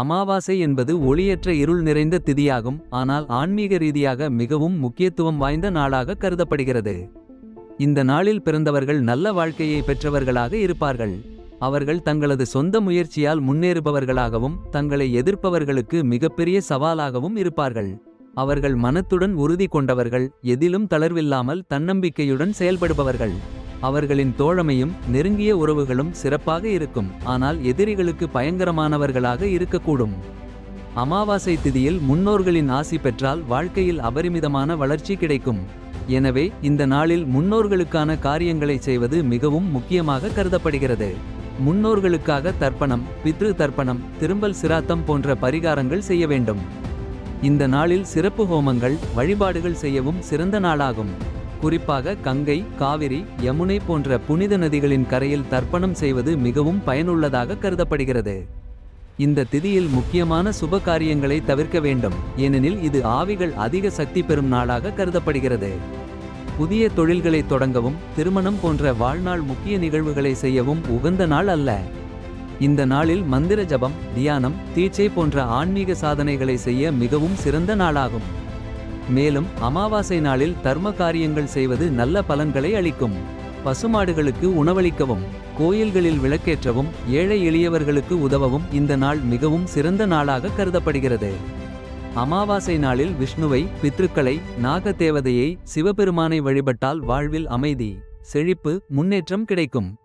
அமாவாசை என்பது ஒளியற்ற இருள் நிறைந்த திதியாகும் ஆனால் ஆன்மீக ரீதியாக மிகவும் முக்கியத்துவம் வாய்ந்த நாளாக கருதப்படுகிறது. இந்த நாளில் பிறந்தவர்கள் நல்ல வாழ்க்கையை பெற்றவர்களாக இருப்பார்கள். அவர்கள் தங்களது சொந்த முயற்சியால் முன்னேறுபவர்களாகவும் தங்களை எதிர்ப்பவர்களுக்கு மிகப்பெரிய சவாலாகவும் இருப்பார்கள். அவர்கள் மனத்துடன் உறுதி கொண்டவர்கள் எதிலும் தளர்வில்லாமல் தன்னம்பிக்கையுடன் செயல்படுபவர்கள். அவர்களின் தோழமையும் நெருங்கிய உறவுகளும் சிறப்பாக இருக்கும். ஆனால் எதிரிகளுக்கு பயங்கரமானவர்களாக இருக்கக்கூடும். அமாவாசை திதியில் முன்னோர்களின் ஆசி பெற்றால் வாழ்க்கையில் அபரிமிதமான வளர்ச்சி கிடைக்கும். எனவே இந்த நாளில் முன்னோர்களுக்கான காரியங்களை செய்வது மிகவும் முக்கியமாக கருதப்படுகிறது. முன்னோர்களுக்காக தர்ப்பணம் பித்ரு தர்ப்பணம் திரும்பல் சிராத்தம் போன்ற பரிகாரங்கள் செய்ய வேண்டும். இந்த நாளில் சிறப்பு ஹோமங்கள் வழிபாடுகள் செய்யவும் சிறந்த நாளாகும். குறிப்பாக கங்கை காவிரி யமுனை போன்ற புனித நதிகளின் கரையில் தர்ப்பணம் செய்வது மிகவும் பயனுள்ளதாக கருதப்படுகிறது. இந்த திதியில் முக்கியமான சுப காரியங்களை தவிர்க்க வேண்டும். ஏனெனில் இது ஆவிகள் அதிக சக்தி பெறும் நாளாக கருதப்படுகிறது. புதிய தொழில்களை தொடங்கவும் திருமணம் போன்ற வாழ்நாள் முக்கிய நிகழ்வுகளை செய்யவும் உகந்த நாள் அல்ல. இந்த நாளில் மந்திர ஜபம் தியானம் தீட்சை போன்ற ஆன்மீக சாதனைகளை செய்ய மிகவும் சிறந்த நாளாகும். மேலும் அமாவாசை நாளில் தர்ம காரியங்கள் செய்வது நல்ல பலன்களை அளிக்கும். பசுமாடுகளுக்கு உணவளிக்கவும் கோயில்களில் விளக்கேற்றவும் ஏழை எளியவர்களுக்கு உதவவும் இந்த நாள் மிகவும் சிறந்த நாளாக கருதப்படுகிறது. அமாவாசை நாளில் விஷ்ணுவை பித்ருக்களை நாகதேவதையை சிவபெருமானை வழிபட்டால் வாழ்வில் அமைதி செழிப்பு முன்னேற்றம் கிடைக்கும்.